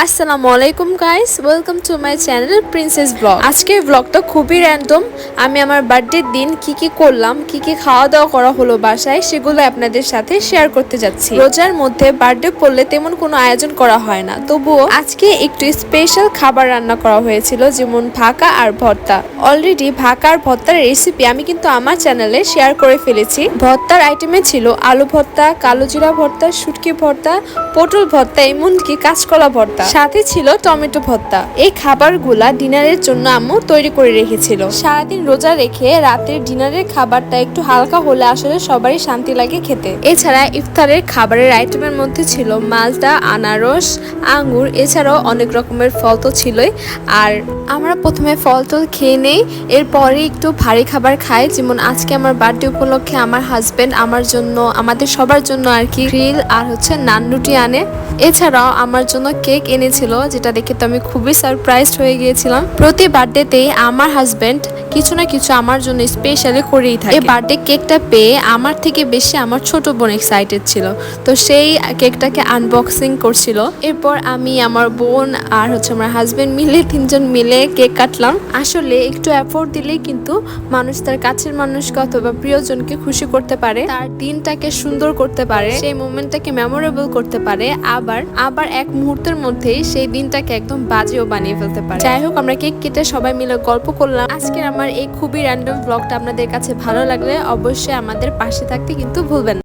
আসসালামু আলাইকুম guys welcome to my channel princess blog আজকের ব্লগটা খুবই র্যান্ডম আমি আমার বার্থডের দিন কি কি করলাম, কি কি খাওয়া দাওয়া করা হলো বাসায়, সেগুলো আপনাদের সাথে শেয়ার করতে যাচ্ছি। রোজার মধ্যে বার্থডে পড়লে তেমন কোনো আয়োজন করা হয় না। তবুও আজকে একটু স্পেশাল খাবার রান্না করা হয়েছিল, যেমন ভাকা আর ভর্তা। অলরেডি ভাকা আর ভর্তার রেসিপি আমি কিন্তু আমার চ্যানেলে শেয়ার করে ফেলেছি। ভর্তার আইটেমে ছিল আলু ভর্তা, কালো জিরা ভর্তা, শুটকি ভর্তা, পটল ভর্তা, এমনকি কাঁচকলা ভর্তা। সাথে ছিল টমেটো ভর্তা। এই খাবারগুলা ডিনারের জন্য আম্মু তৈরি করে রেখেছিল। সারাদিন রোজা রেখে রাতের ডিনারের খাবারটা একটু হালকা হলে আসলে সবারই শান্তি লাগে খেতে। এছাড়া ইফতারের খাবারের আইটেমের মধ্যে ছিল মালটা আনারস, আঙ্গুর, এছাড়াও অনেক রকমের ফল তো ছিলই। আর আমরা প্রথমে ফল টল খেয়ে নেই, এরপরে একটু ভারী খাবার খাই, যেমন আজকে আমার বার্থডে উপলক্ষে আমার হাজবেন্ড আমার জন্য, আমাদের সবার জন্য আর কি, গ্রিল আর হচ্ছে নান রুটি আনে। এছাড়াও আমার জন্য কেক এনেছিল যেটা দেখে তো আমি খুবই সারপ্রাইজড হয়ে গিয়েছিলাম। প্রতি বার্থডেতেই আমার হাজবেন্ড কিছু না কিছু আমার জন্য স্পেশালি করেই থাকে। এই বার্থডে কেকটা পেয়ে আমার থেকে বেশি আমার ছোট বোন এক্সাইটেড ছিল। তো সেই কেকটাকে আনবক্সিং করছিল। এরপর আমি আমার বোন আর হচ্ছে আমার হাজবেন্ড মিলে তিনজন মিলে কেক কাটলাম। আসলে একটু এফোর্ট দিলেই কিন্তু মানুষ তার কাছের মানুষকে অথবা প্রিয়জনকে খুশি করতে পারে, তার দিনটাকে সুন্দর করতে পারে, সেই মোমেন্টটাকে মেমোরেবল করতে পারে, আবার আবার এক মুহূর্তের মধ্যেই সেই দিনটাকে একদম বাজেও বানিয়ে ফেলতে পারে। যাই হোক, আমরা কেক কেটে সবাই মিলে গল্প করলাম। আজকের আমার এই খুবই র্যান্ডম ব্লগটা আপনাদের কাছে ভালো লাগলে অবশ্যই আমাদের পাশে থাকতে কিন্তু ভুলবেন